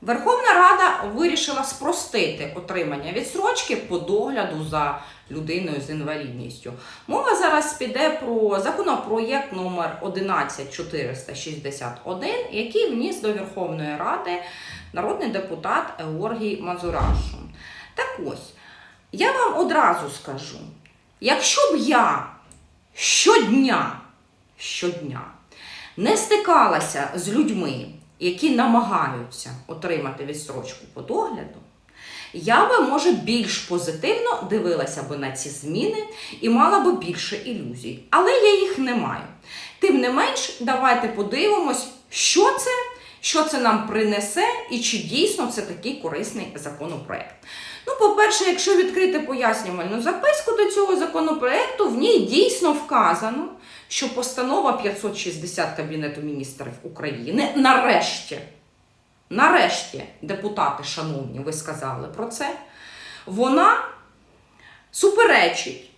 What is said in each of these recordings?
Верховна Рада вирішила спростити отримання відстрочки по догляду за людиною з інвалідністю. Мова зараз піде про законопроєкт номер 11461, який вніс до Верховної Ради народний депутат Георгій Мазурашу. Так ось, я вам одразу скажу, якщо б я щодня, щодня не стикалася з людьми, які намагаються отримати відстрочку по догляду, я би, може, більш позитивно дивилася би на ці зміни і мала би більше ілюзій. Але я їх не маю. Тим не менш, давайте подивимось, що це, що це нам принесе і чи дійсно це такий корисний законопроект. Ну, по-перше, якщо відкрити пояснювальну записку до цього законопроекту, в ній дійсно вказано, що постанова 560 Кабінету міністрів України нарешті, нарешті, депутати, шановні, ви сказали про це, вона суперечить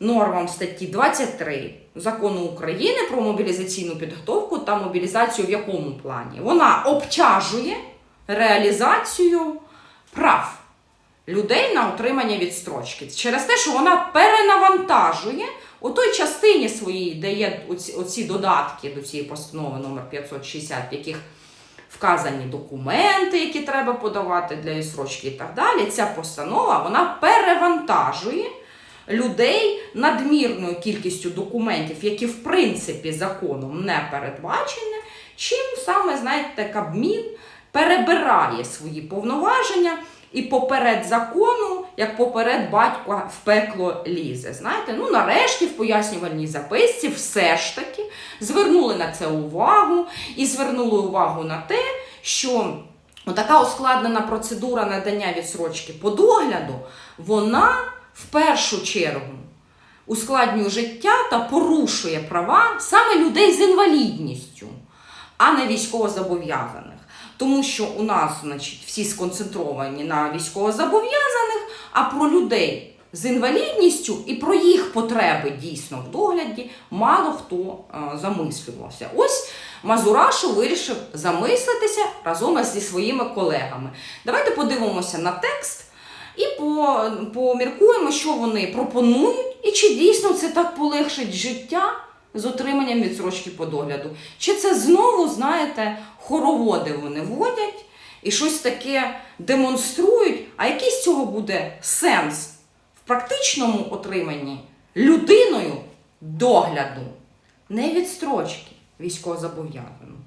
нормам статті 23 закону України про мобілізаційну підготовку та мобілізацію в якому плані? Вона обтяжує реалізацію прав людей на отримання відстрочки через те, що вона перенавантажує у той частині своїй, де є оці, оці додатки до цієї постанови номер 560, в яких вказані документи, які треба подавати для відстрочки і так далі. Ця постанова вона перевантажує людей надмірною кількістю документів, які в принципі законом не передбачені, чим саме, знаєте, Кабмін перебирає свої повноваження і поперед закону, як поперед батька в пекло лізе. Знаєте, ну нарешті в пояснювальній записці все ж таки звернули на це увагу і звернули увагу на те, що така ускладнена процедура надання відсрочки по догляду, вона в першу чергу ускладнює життя та порушує права саме людей з інвалідністю, а не військовозобов'язаних. Тому що у нас, значить, всі сконцентровані на військовозобов'язаних, а про людей з інвалідністю і про їх потреби дійсно в догляді мало хто е, замислювався. Ось Мазурашу вирішив замислитися разом зі своїми колегами. Давайте подивимося на текст і поміркуємо, що вони пропонують, і чи дійсно це так полегшить життя з отриманням відсрочки по догляду. Чи це знову, знаєте, хороводи вони вводять і щось таке демонструють, а який з цього буде сенс в практичному отриманні людиною догляду, не відстрочки військовозобов'язаного,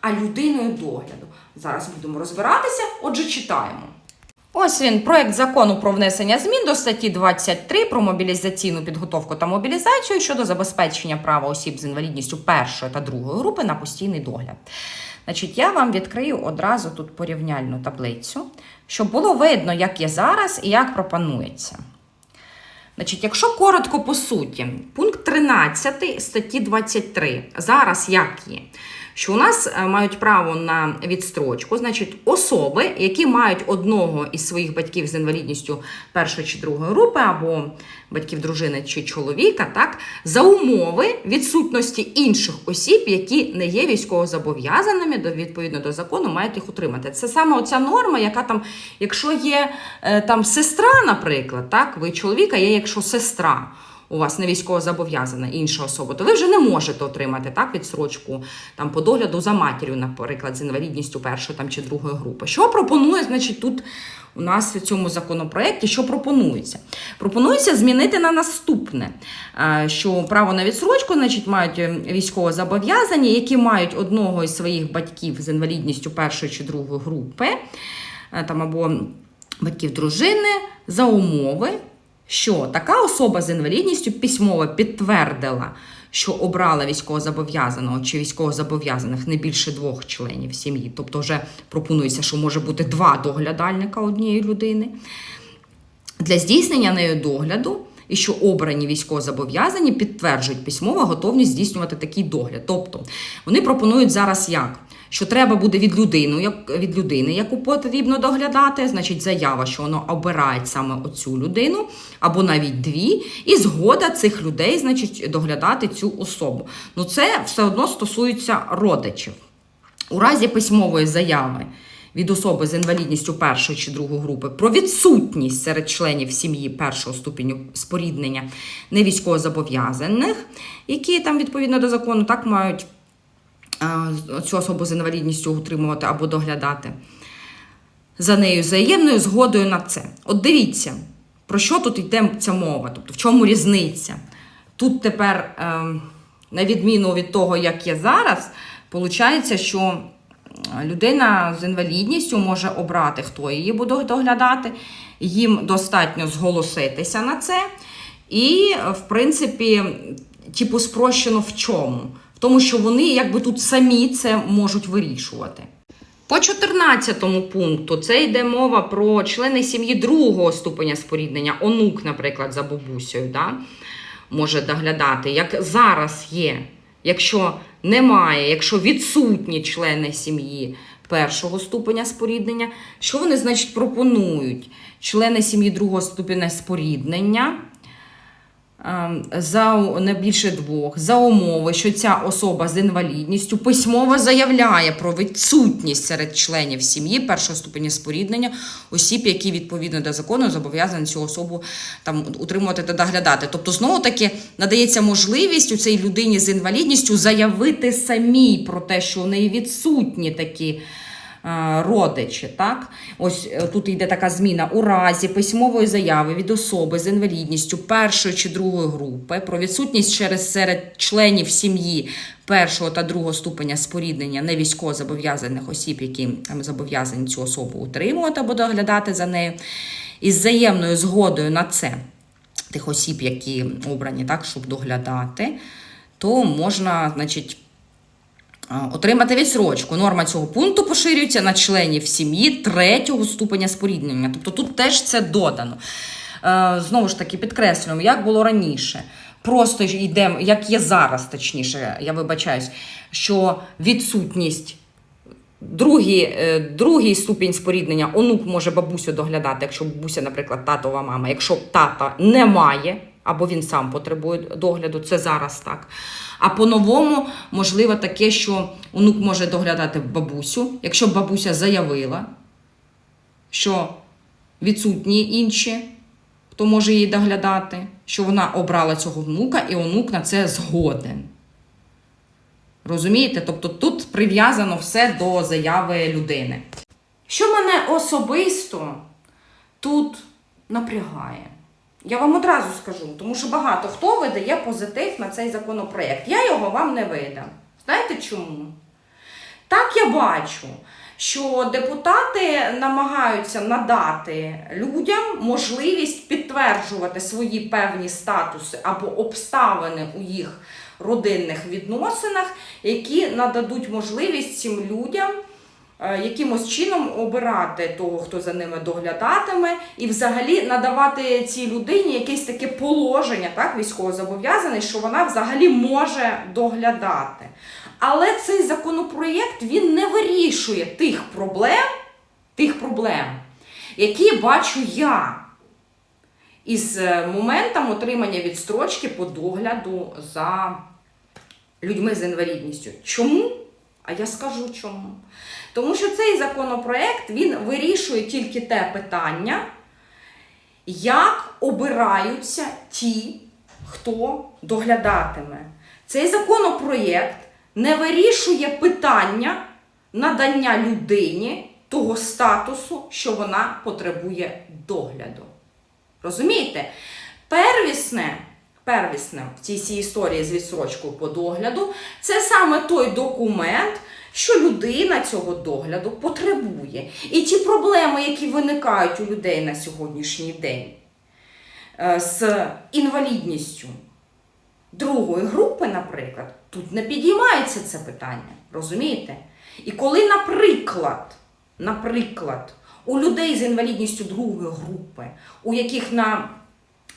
а людиною догляду. Зараз будемо розбиратися, отже, читаємо. Ось він проект закону про внесення змін до статті 23 про мобілізаційну підготовку та мобілізацію щодо забезпечення права осіб з інвалідністю першої та другої групи на постійний догляд. Значить, я вам відкрию одразу тут порівняльну таблицю, щоб було видно, як є зараз і як пропонується. Значить, якщо коротко по суті, пункт 13 статті 23 зараз як є? Що у нас е, мають право на відстрочку, значить, особи, які мають одного із своїх батьків з інвалідністю першої чи другої групи, або батьків дружини чи чоловіка, так, за умови відсутності інших осіб, які не є військовозобов'язаними, відповідно до закону, мають їх утримати. Це саме оця норма, яка там, якщо є е, там сестра, наприклад, так, ви чоловіка, є якщо сестра у вас не військово зобов'язана інша особа, то ви вже не можете отримати так відсрочку там по догляду за матір'ю, наприклад, з інвалідністю першої там чи другої групи. Що пропонує, значить, тут у нас в цьому законопроекті, що пропонується? Пропонується змінити на наступне, е, що право на відсрочку, значить, мають військово зобов'язані, які мають одного із своїх батьків з інвалідністю першої чи другої групи, е, там або батьків дружини за умови що така особа з інвалідністю письмово підтвердила, що обрала військовозобов'язаного чи військовозобов'язаних не більше двох членів сім'ї, тобто вже пропонується, що може бути два доглядальника однієї людини. Для здійснення нею догляду. І що обрані військовозобов'язані підтверджують письмово готовність здійснювати такий догляд. Тобто вони пропонують зараз як? Що треба буде від людини, як від людини, яку потрібно доглядати, значить заява, що воно обирає саме оцю людину, або навіть дві, і згода цих людей, значить, доглядати цю особу. Ну це все одно стосується родичів. У разі письмової заяви від особи з інвалідністю першої чи другої групи про відсутність серед членів сім'ї першого ступеню споріднення невійськовозобов'язаних, які там відповідно до закону так мають е, цю особу з інвалідністю утримувати або доглядати за нею взаємною згодою на це. От дивіться, про що тут йде ця мова, тобто в чому різниця. Тут тепер, ем, на відміну від того, як є зараз, виходить, що людина з інвалідністю може обрати, хто її буде доглядати. Їм достатньо зголоситися на це. І, в принципі, типу, спрощено в чому? В тому, що вони якби тут самі це можуть вирішувати. По 14 пункту це йде мова про члени сім'ї другого ступеня споріднення, онук, наприклад, за бабусею, да? може доглядати, як зараз є. Якщо немає, якщо відсутні члени сім'ї першого ступеня споріднення, що вони, значить, пропонують? Члени сім'ї другого ступеня споріднення за не більше двох, за умови, що ця особа з інвалідністю письмово заявляє про відсутність серед членів сім'ї першого ступеня споріднення осіб, які відповідно до закону зобов'язані цю особу там утримувати та доглядати. Тобто, знову таки надається можливість у цій людині з інвалідністю заявити самій про те, що у неї відсутні такі. Е, Родичі, так? Ось е, тут йде така зміна у разі письмової заяви від особи з інвалідністю першої чи другої групи про відсутність через серед членів сім'ї першого та другого ступеня споріднення невійськово зобов'язаних осіб, які там зобов'язані цю особу утримувати або доглядати за нею, із взаємною згодою на це тих осіб, які обрані так, щоб доглядати, то можна, значить. Отримати відсрочку. Норма цього пункту поширюється на членів сім'ї третього ступеня споріднення. Тобто тут теж це додано. Е, Знову ж таки, підкреслюємо, як було раніше. Просто йдемо, як є зараз, точніше, я вибачаюсь, що відсутність. Другий, е, другий ступінь споріднення онук може бабусю доглядати, якщо бабуся, наприклад, татова мама. Якщо тата немає, або він сам потребує догляду, це зараз так. А по-новому, можливо, таке, що онук може доглядати бабусю, якщо бабуся заявила, що відсутні інші, хто може її доглядати, що вона обрала цього внука, і онук на це згоден. Розумієте? Тобто тут прив'язано все до заяви людини. Що мене особисто тут напрягає? Я вам одразу скажу, тому що багато хто видає позитив на цей законопроєкт. Я його вам не видам. Знаєте чому? Так я бачу, що депутати намагаються надати людям можливість підтверджувати свої певні статуси або обставини у їх родинних відносинах, які нададуть можливість цим людям якимось чином обирати того, хто за ними доглядатиме, і взагалі надавати цій людині якесь таке положення, так, військовозобов'язаний, що вона взагалі може доглядати. Але цей законопроєкт він не вирішує тих проблем, тих проблем, які бачу я із е, моментом отримання відстрочки по догляду за людьми з інвалідністю. Чому? А я скажу чому. Тому що цей законопроект він вирішує тільки те питання, як обираються ті, хто доглядатиме. Цей законопроєкт не вирішує питання надання людині того статусу, що вона потребує догляду. Розумієте? Первісне, первісне в цій всій історії з відсрочкою по догляду це саме той документ, що людина цього догляду потребує. І ті проблеми, які виникають у людей на сьогоднішній день е, з інвалідністю другої групи, наприклад, тут не підіймається це питання. Розумієте? І коли, наприклад, наприклад, у людей з інвалідністю другої групи, у яких на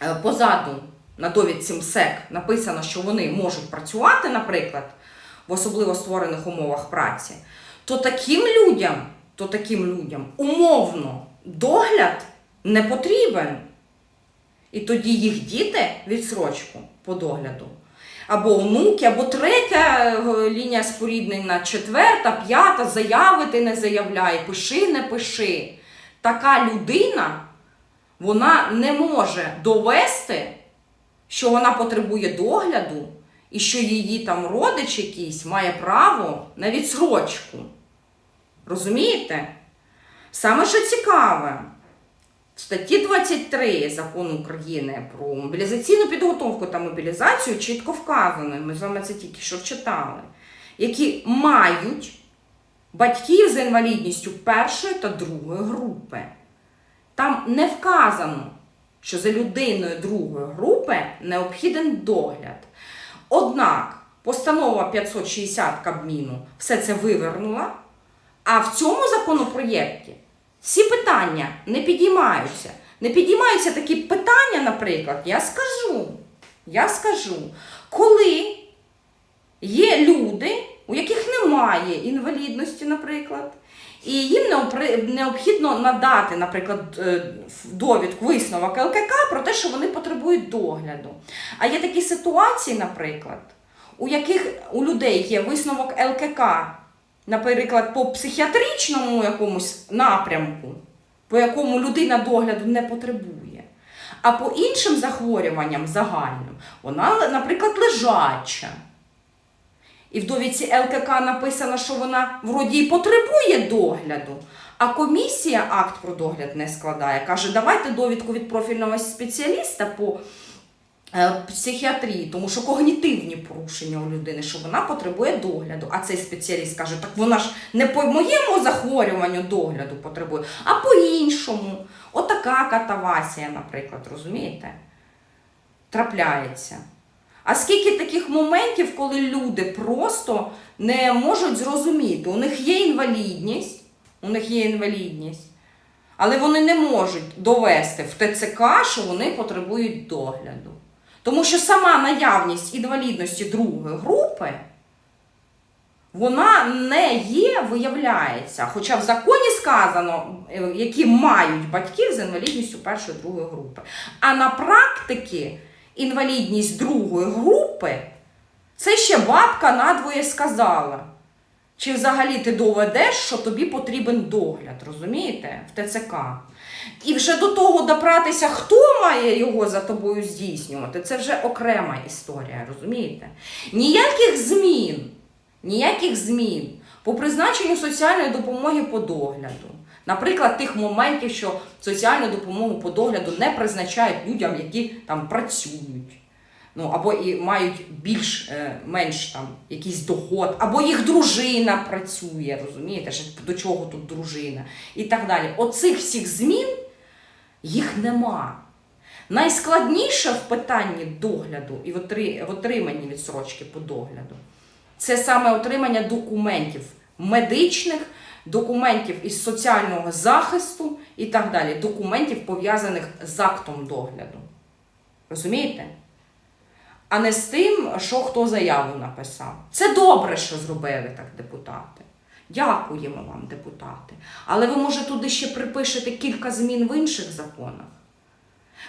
е, позаду на довідці МСЕК написано, що вони можуть працювати, наприклад, в особливо створених умовах праці, то таким людям, то таким людям умовно догляд не потрібен. І тоді їх діти відсрочку по догляду або онуки, або третя е, лінія споріднення, четверта, п'ята, заяви ти не заявляй, пиши, не пиши. Така людина, вона не може довести, що вона потребує догляду і що її там родич якийсь має право на відсрочку. Розумієте? Саме що цікаве, в статті 23 закону України про мобілізаційну підготовку та мобілізацію чітко вказано, ми з вами це тільки що читали, які мають батьків з інвалідністю першої та другої групи. Там не вказано, що за людиною другої групи необхіден догляд. Однак постанова 560 Кабміну все це вивернула, а в цьому законопроєкті всі питання не підіймаються. Не підіймаються такі питання, наприклад, я скажу, я скажу, коли є люди, у яких немає інвалідності, наприклад, і їм необхідно надати, наприклад, е, довідку висновок ЛКК про те, що вони потребують догляду. А є такі ситуації, наприклад, у яких у людей є висновок ЛКК, наприклад, по психіатричному якомусь напрямку, по якому людина догляду не потребує. А по іншим захворюванням загальним вона, наприклад, лежача. І в довідці ЛКК написано, що вона вроді і потребує догляду, а комісія акт про догляд не складає. Каже, давайте довідку від профільного спеціаліста по е, психіатрії, тому що когнітивні порушення у людини, що вона потребує догляду. А цей спеціаліст каже, так вона ж не по моєму захворюванню догляду потребує, а по іншому. Отака катавасія, наприклад, розумієте? Трапляється. А скільки таких моментів, коли люди просто не можуть зрозуміти, у них є інвалідність, у них є інвалідність, але вони не можуть довести в ТЦК, що вони потребують догляду. Тому що сама наявність інвалідності другої групи, вона не є, виявляється. Хоча в законі сказано, е, які мають батьків з інвалідністю першої другої групи. А на практиці інвалідність другої групи це ще бабка надвоє сказала. Чи взагалі ти доведеш, що тобі потрібен догляд, розумієте, в ТЦК? І вже до того допратися, хто має його за тобою здійснювати, це вже окрема історія, розумієте? Ніяких змін, ніяких змін по призначенню соціальної допомоги по догляду. Наприклад, тих моментів, що соціальну допомогу по догляду не призначають людям, які там працюють. Ну, або і мають більш е, там якийсь доход, або їх дружина працює, розумієте, до чого тут дружина, і так далі. Оцих всіх змін їх нема. Найскладніше в питанні догляду і в отриманні відсрочки по догляду це саме отримання документів медичних, документів із соціального захисту і так далі, документів пов'язаних з актом догляду. Розумієте? а не з тим, що хто заяву написав. Це добре, що зробили так депутати. Дякуємо вам, депутати. Але ви, може, туди ще припишете кілька змін в інших законах?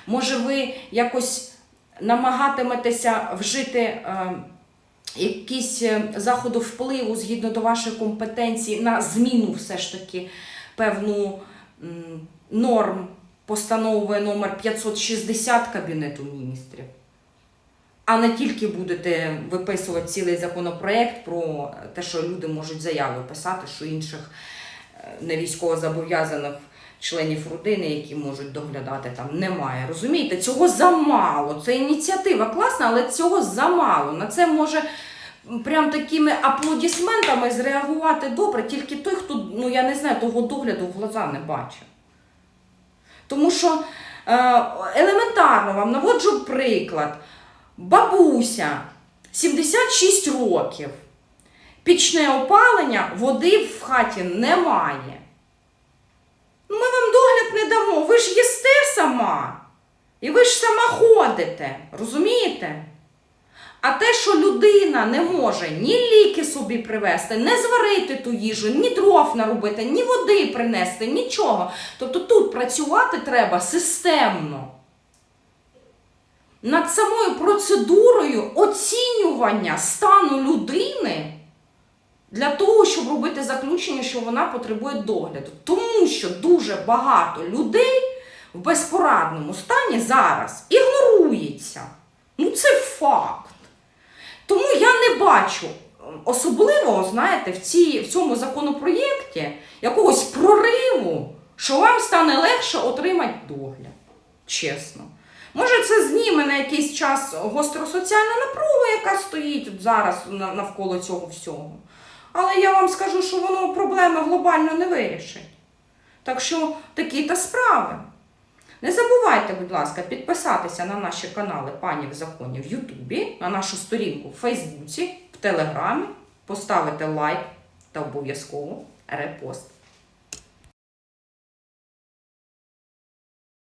Може, ви якось намагатиметеся вжити е, якісь е, заходи впливу згідно до вашої компетенції на зміну все ж таки певну норм постанови номер 560 Кабінету міністрів? А не тільки будете виписувати цілий законопроект про те, що люди можуть заяви писати, що інших е, не військовозобов'язаних членів родини, які можуть доглядати, там немає. Розумієте, цього замало. Це ініціатива класна, але цього замало. На це може прям такими аплодисментами зреагувати добре, тільки той, хто, ну я не знаю, того догляду в глаза не бачив. Тому що е, елементарно вам наводжу приклад. Бабуся 76 років. Пічне опалення, води в хаті немає. Ну, ми вам догляд не дамо, ви ж їсте сама. І ви ж сама ходите, розумієте? А те, що людина не може ні ліки собі привезти, не зварити ту їжу, ні дров наробити, ні води принести, нічого. Тобто тут працювати треба системно. над самою процедурою оцінювання стану людини для того, щоб робити заключення, що вона потребує догляду. Тому що дуже багато людей в безпорадному стані зараз ігнорується. Ну, це факт. Тому я не бачу особливого, знаєте, в, цій, в цьому законопроєкті якогось прориву, що вам стане легше отримати догляд. Чесно. Може, це зніме на якийсь час гостросоціальну напругу, яка стоїть зараз навколо цього всього. Але я вам скажу, що воно проблеми глобально не вирішить. Так що такі та справи. Не забувайте, будь ласка, підписатися на наші канали Пані в законі в Ютубі, на нашу сторінку в Фейсбуці, в Телеграмі, поставити лайк та обов'язково репост.